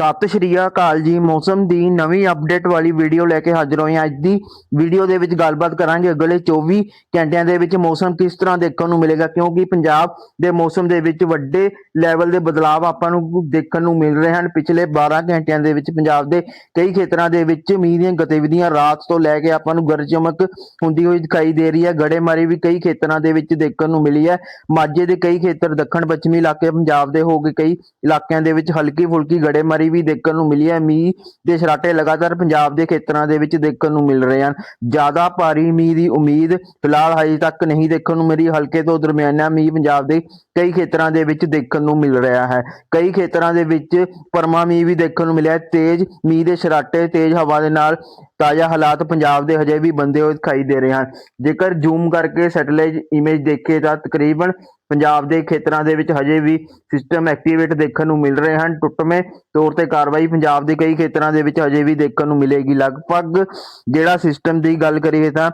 ਸਤਿ ਸ਼੍ਰੀ ਅਕਾਲ ਜੀ। ਮੌਸਮ ਦੀ ਨਵੀਂ ਅਪਡੇਟ ਵਾਲੀ ਵੀਡੀਓ ਲੈ ਕੇ ਹਾਜ਼ਰ ਹੋਏ ਹਾਂ। ਅੱਜ ਦੀ ਵੀਡੀਓ ਦੇ ਵਿੱਚ ਗੱਲਬਾਤ ਕਰਾਂਗੇ ਅਗਲੇ 24 ਘੰਟਿਆਂ ਦੇ ਵਿੱਚ ਮੌਸਮ ਕਿਸ ਤਰ੍ਹਾਂ ਦੇਖਣ ਨੂੰ ਮਿਲੇਗਾ, ਕਿਉਂਕਿ ਪੰਜਾਬ ਦੇ ਮੌਸਮ ਦੇ ਵਿੱਚ ਵੱਡੇ ਲੈਵਲ ਦੇ ਬਦਲਾਅ ਆਪਾਂ ਨੂੰ ਦੇਖਣ ਨੂੰ ਮਿਲ ਰਹੇ ਹਨ। ਪਿਛਲੇ 12 ਘੰਟਿਆਂ ਦੇ ਵਿੱਚ ਪੰਜਾਬ ਦੇ ਕਈ ਖੇਤਰਾਂ ਦੇ ਵਿੱਚ ਮੀਂਹ ਦੀਆਂ ਗਤੀਵਿਧੀਆਂ ਰਾਤ ਤੋਂ ਲੈ ਕੇ ਆਪਾਂ ਨੂੰ ਗਰਜਮਕ ਹੁੰਦੀ ਹੋਈ ਦਿਖਾਈ ਦੇ ਰਹੀ ਹੈ। ਗੜੇਮਾਰੀ ਵੀ ਕਈ ਖੇਤਰਾਂ ਦੇ ਵਿੱਚ ਦੇਖਣ ਨੂੰ ਮਿਲੀ ਹੈ। ਮਾਝੇ ਦੇ ਕਈ ਖੇਤਰ ਦੱਖਣ ਪੱਛਮੀ ਇਲਾਕੇ, ਪੰਜਾਬ ਦੇ ਹੋ ਗਏ ਕਈ ਇਲਾਕਿਆਂ ਦੇ ਵਿੱਚ ਹਲਕੀ ਫੁਲਕੀ ਗੜੇਮਾਰੀ ਵੀ ਦੇਖਣ ਨੂੰ ਮਿਲੀ ਹੈ। ਮੀਂਹ ਦੇ ਛਰਾਟੇ ਲਗਾਤਾਰ ਪੰਜਾਬ ਦੇ ਖੇਤਰਾਂ ਦੇ ਵਿੱਚ ਦੇਖਣ ਨੂੰ ਮਿਲ ਰਹੇ ਹਨ। ਜ਼ਿਆਦਾ ਭਾਰੀ ਮੀਂਹ ਦੀ ਉਮੀਦ ਫਿਲਹਾਲ ਹਜੇ ਤੱਕ ਨਹੀਂ ਦੇਖਣ ਨੂੰ ਮਿਲੀ। ਹਲਕੇ ਤੋਂ ਦਰਮਿਆਨਾ ਮੀਂਹ ਪੰਜਾਬ ਦੇ ਕਈ ਖੇਤਰਾਂ ਦੇ ਵਿੱਚ ਦੇਖਣ ਨੂੰ ਮਿਲ ਰਿਹਾ ਹੈ। ਕਈ ਖੇਤਰਾਂ ਦੇ ਵਿੱਚ ਪਰਮਾ ਮੀਂਹ ਵੀ ਦੇਖਣ ਨੂੰ ਮਿਲਿਆ ਤੇਜ਼ ਮੀਂਹ ਦੇ ਛਰਾਟੇ ਤੇਜ਼ ਹਵਾ ਦੇ ਨਾਲ ਤਾਜ਼ਾ ਹਾਲਾਤ ਪੰਜਾਬ ਦੇ ਹਜੇ ਵੀ ਬੰਦੇ ਹੋਏ ਦਿਖਾਈ ਦੇ ਰਹੇ ਹਨ। ਜੇਕਰ ਜ਼ੂਮ ਕਰਕੇ ਸੈਟੇਲਾਈਟ ਇਮੇਜ ਦੇਖੇ ਤਾਂ ਤਕਰੀਬਨ ਪੰਜਾਬ ਦੇ ਖੇਤਰਾਂ ਦੇ ਵਿੱਚ ਹਜੇ ਵੀ ਸਿਸਟਮ ਐਕਟੀਵੇਟ ਦੇਖਣ ਨੂੰ ਮਿਲ ਰਹੇ ਹਨ। ਟੁੱਟਵੇਂ ਤੌਰ ਤੇ ਕਾਰਵਾਈ ਪੰਜਾਬ ਦੇ ਕਈ ਖੇਤਰਾਂ ਦੇ ਵਿੱਚ ਹਜੇ ਵੀ ਦੇਖਣ ਨੂੰ ਮਿਲੇਗੀ। ਲਗਭਗ ਜਿਹੜਾ ਸਿਸਟਮ ਦੀ ਗੱਲ ਕਰੀਏ ਤਾਂ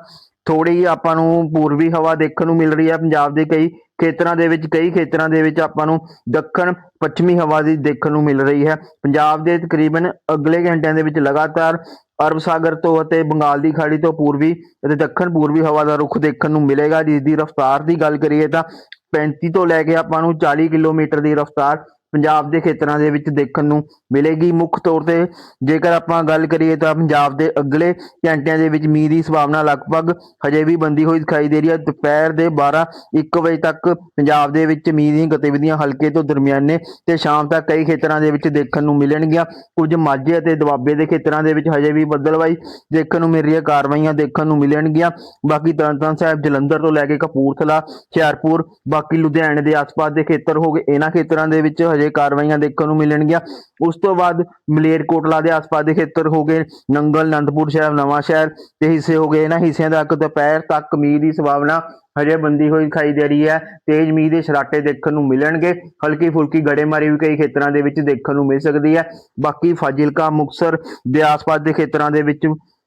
ਥੋੜੀ ਆਪਾਂ ਨੂੰ ਪੂਰਬੀ ਹਵਾ ਦੇਖਣ ਨੂੰ ਮਿਲ ਰਹੀ ਹੈ ਪੰਜਾਬ ਦੇ ਕਈ ਖੇਤਰਾਂ ਦੇ ਵਿੱਚ, ਕਈ ਖੇਤਰਾਂ ਦੇ ਵਿੱਚ ਆਪਾਂ ਨੂੰ ਦੱਖਣ, ਪੱਛਮੀ ਹਵਾ ਦੀ ਦੇਖਣ ਨੂੰ ਮਿਲ ਰਹੀ ਹੈ। ਪੰਜਾਬ ਦੇ ਤਕਰੀਬਨ ਅਗਲੇ ਘੰਟਿਆਂ ਦੇ ਵਿੱਚ ਲਗਾਤਾਰ ਅਰਬ ਸਾਗਰ ਤੋਂ ਅਤੇ ਬੰਗਾਲ ਦੀ ਖਾੜੀ ਤੋਂ ਪੂਰਬੀ ਅਤੇ ਦੱਖਣ ਪੂਰਬੀ ਹਵਾ ਦਾ ਰੁਖ ਦੇਖਣ ਨੂੰ ਮਿਲੇਗਾ। ਜਿਸ ਦੀ ਰਫ਼ਤਾਰ ਦੀ ਗੱਲ ਕਰੀਏ ਤਾਂ 35 ਤੋਂ ਲੈ ਕੇ ਆਪਾਂ ਨੂੰ 40 ਕਿਲੋਮੀਟਰ ਦੀ ਰਫ਼ਤਾਰ ਪੰਜਾਬ ਦੇ ਖੇਤਰਾਂ ਦੇ ਵਿੱਚ ਦੇਖਣ ਨੂੰ ਮਿਲੇਗੀ। ਮੁੱਖ ਤੌਰ ਤੇ ਜੇਕਰ ਆਪਾਂ ਗੱਲ ਕਰੀਏ ਤਾਂ ਪੰਜਾਬ ਦੇ ਅਗਲੇ ਘੰਟਿਆਂ ਦੇ ਵਿੱਚ ਮੀਂਹ ਦੀ ਸੰਭਾਵਨਾ ਲਗਭਗ ਹਜੇ ਵੀ ਬੰਦੀ ਹੋਈ ਦਿਖਾਈ ਦੇ ਰਹੀ ਹੈ। ਦੁਪਹਿਰ ਦੇ 12 1 ਵਜੇ ਤੱਕ ਪੰਜਾਬ ਦੇ ਵਿੱਚ ਮੀਂਹ ਦੀਆਂ ਗਤੀਵਿਧੀਆਂ ਹਲਕੇ ਤੋਂ ਦਰਮਿਆਨੇ ਤੇ ਸ਼ਾਮ ਤੱਕ ਕਈ ਖੇਤਰਾਂ ਦੇ ਵਿੱਚ ਦੇਖਣ ਨੂੰ ਮਿਲਣਗੀਆਂ। ਕੁਝ ਮਾਝੇ ਅਤੇ ਦੁਆਬੇ ਦੇ ਖੇਤਰਾਂ ਦੇ ਵਿੱਚ ਹਜੇ ਵੀ ਬੱਦਲਵਾਈ ਦੇਖਣ ਨੂੰ ਮਿਲ ਰਹੀ ਹੈ ਕਾਰਵਾਈਆਂ ਦੇਖਣ ਨੂੰ ਮਿਲਣਗੀਆਂ। ਬਾਕੀ ਤਰਨਤਾਰਨ ਸਾਹਿਬ, ਜਲੰਧਰ ਤੋਂ ਲੈ ਕੇ ਕਪੂਰਥਲਾ, ਹੁਸ਼ਿਆਰਪੁਰ, ਬਾਕੀ ਲੁਧਿਆਣੇ ਦੇ ਆਸ-ਪਾਸ ਦੇ ਖੇਤਰ ਹੋ ਗਏ। ਇਹਨਾਂ ਖੇਤਰਾਂ ਦੇ ਵਿੱਚ ਹਜੇ ਕਾਰਵਾਈਆਂ ਦੇਖਣ ਨੂੰ ਮਿਲਣਗੀਆਂ। ਉਸ ਤੋਂ ਬਾਅਦ ਮਲੇਰਕੋਟਲਾ ਦੇ ਆਸ-ਪਾਸ ਦੇ ਖੇਤਰ ਹੋ ਗਏ, ਨੰਗਲ, ਅਨੰਦਪੁਰ ਸਾਹਿਬ ਨਵਾਂ ਸ਼ਹਿਰ ਦੇ ਹਿੱਸੇ ਹੋ ਗਏ। ਇਹਨਾਂ ਹਿੱਸਿਆਂ ਤੱਕ ਦੁਪਹਿਰ ਤੱਕ ਮੀਂਹ ਦੀ ਸੰਭਾਵਨਾ ਹਜੇ ਬੰਦੀ ਹੋਈ ਦਿਖਾਈ ਦੇ ਰਹੀ ਹੈ। ਤੇਜ਼ ਮੀਂਹ ਦੇ ਛਰਾਟੇ ਦੇਖਣ ਨੂੰ ਮਿਲਣਗੇ। ਹਲਕੀ ਫੁਲਕੀ ਗੜੇਮਾਰੀ ਵੀ ਕਈ ਖੇਤਰਾਂ ਦੇ ਵਿੱਚ ਦੇਖਣ ਨੂੰ ਮਿਲ ਸਕਦੀ ਹੈ। ਬਾਕੀ ਫਾਜ਼ਿਲਕਾ ਮੁਕਸਰ ਦੇ ਆਸ-ਪਾਸ ਦੇ ਖੇਤਰਾਂ ਦੇ ਵਿੱਚ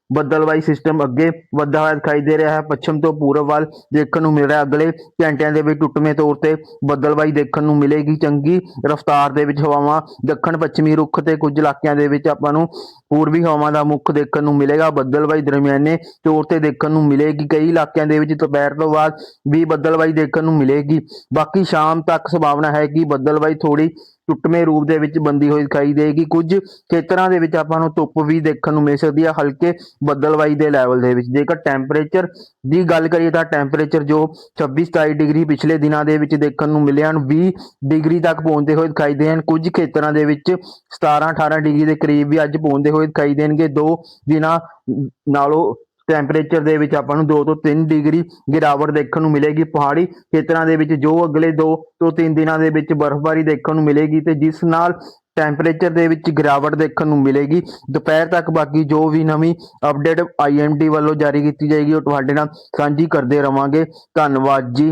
ਬੱਦਲਵਾਈ ਸਿਸਟਮ ਅੱਗੇ ਵੱਧਦਾ ਹੋਇਆ ਦਿਖਾਈ ਦੇ ਰਿਹਾ ਹੈ। ਪੱਛਮ ਤੋਂ ਪੂਰਬ ਵੱਲ ਦੇਖਣ ਨੂੰ ਮਿਲ ਰਿਹਾ ਅਗਲੇ ਘੰਟਿਆਂ ਦੇ ਵਿੱਚ ਟੁੱਟਵੇਂ ਤੌਰ ਤੇ ਬੱਦਲਵਾਈ ਦੇਖਣ ਨੂੰ ਮਿਲੇਗੀ। ਚੰਗੀ ਰਫ਼ਤਾਰ ਦੇ ਵਿੱਚ ਹਵਾਵਾਂ ਦੱਖਣ ਪੱਛਮੀ ਰੁੱਖ ਤੇ ਕੁਝ ਇਲਾਕਿਆਂ ਦੇ ਵਿੱਚ ਆਪਾਂ ਨੂੰ ਪੂਰਬੀ ਹਵਾਵਾਂ ਦਾ ਮੁੱਖ ਦੇਖਣ ਨੂੰ ਮਿਲੇਗਾ। ਬੱਦਲਵਾਈ ਦਰਮਿਆਨੇ ਤੌਰ ਤੇ ਦੇਖਣ ਨੂੰ ਮਿਲੇਗੀ। ਕਈ ਇਲਾਕਿਆਂ ਦੇ ਵਿੱਚ ਦੁਪਹਿਰ ਤੋਂ ਬਾਅਦ ਵੀ ਬੱਦਲਵਾਈ ਦੇਖਣ ਨੂੰ ਮਿਲੇਗੀ। ਬਾਕੀ ਸ਼ਾਮ ਤੱਕ ਸੰਭਾਵਨਾ ਹੈ ਕਿ ਬੱਦਲਵਾਈ ਥੋੜੀ ਟੁੱਟਵੇਂ ਰੂਪ ਦੇ ਵਿੱਚ ਬੰਦੀ ਹੋਈ ਦਿਖਾਈ ਦੇਗੀ। ਕੁਝ ਖੇਤਰਾਂ ਦੇ ਵਿੱਚ ਆਪਾਂ ਨੂੰ ਧੁੱਪ ਵੀ ਦੇਖਣ ਨੂੰ ਮਿਲ ਸਕਦੀ ਹੈ ਹਲਕੇ ਬੱਦਲਵਾਈ ਦੇ ਲੈਵਲ ਦੇ ਵਿੱਚ। ਜੇਕਰ ਟੈਂਪਰੇਚਰ ਦੀ ਗੱਲ ਕਰੀਏ ਤਾਂ ਟੈਂਪਰੇਚਰ ਜੋ 26 27 ਡਿਗਰੀ ਪਿਛਲੇ ਦਿਨਾਂ ਦੇ ਵਿੱਚ ਦੇਖਣ ਨੂੰ ਮਿਲੇ ਹਨ 20 ਡਿਗਰੀ ਤੱਕ ਪਹੁੰਚਦੇ ਹੋਏ ਦਿਖਾਈ ਦੇ ਹਨ। ਕੁਝ ਖੇਤਰਾਂ ਦੇ ਵਿੱਚ 17 18 ਡਿਗਰੀ ਦੇ ਕਰੀਬ ਵੀ ਅੱਜ ਪਹੁੰਚਦੇ ਹੋਏ ਦਿਖਾਈ ਦੇਣਗੇ। ਦੋ ਦਿਨਾਂ ਨਾਲੋਂ ਟੈਂਪਰੇਚਰ ਦੇ ਵਿੱਚ ਆਪਾਂ ਨੂੰ 2 ਤੋਂ 3 ਡਿਗਰੀ ਗਿਰਾਵਟ ਦੇਖਣ ਨੂੰ ਮਿਲੇਗੀ। ਪਹਾੜੀ ਖੇਤਰਾਂ ਦੇ ਵਿੱਚ ਜੋ ਅਗਲੇ 2 ਤੋਂ 3 ਦਿਨਾਂ ਦੇ ਵਿੱਚ ਬਰਫ਼ਬਾਰੀ ਦੇਖਣ ਨੂੰ ਮਿਲੇਗੀ ਤੇ ਜਿਸ ਨਾਲ ਟੈਂਪਰੇਚਰ ਦੇ ਵਿੱਚ ਗਿਰਾਵਟ ਦੇਖਣ ਨੂੰ ਮਿਲੇਗੀ। ਦੁਪਹਿਰ ਤੱਕ ਬਾਕੀ ਜੋ ਵੀ ਨਵੀਂ ਅਪਡੇਟ ਆਈਐਮਡੀ ਵੱਲੋਂ ਜਾਰੀ ਕੀਤੀ ਜਾਏਗੀ ਉਹ ਤੁਹਾਡੇ ਨਾਲ ਸਾਂਝੀ ਕਰਦੇ ਰਵਾਂਗੇ। ਧੰਨਵਾਦ ਜੀ।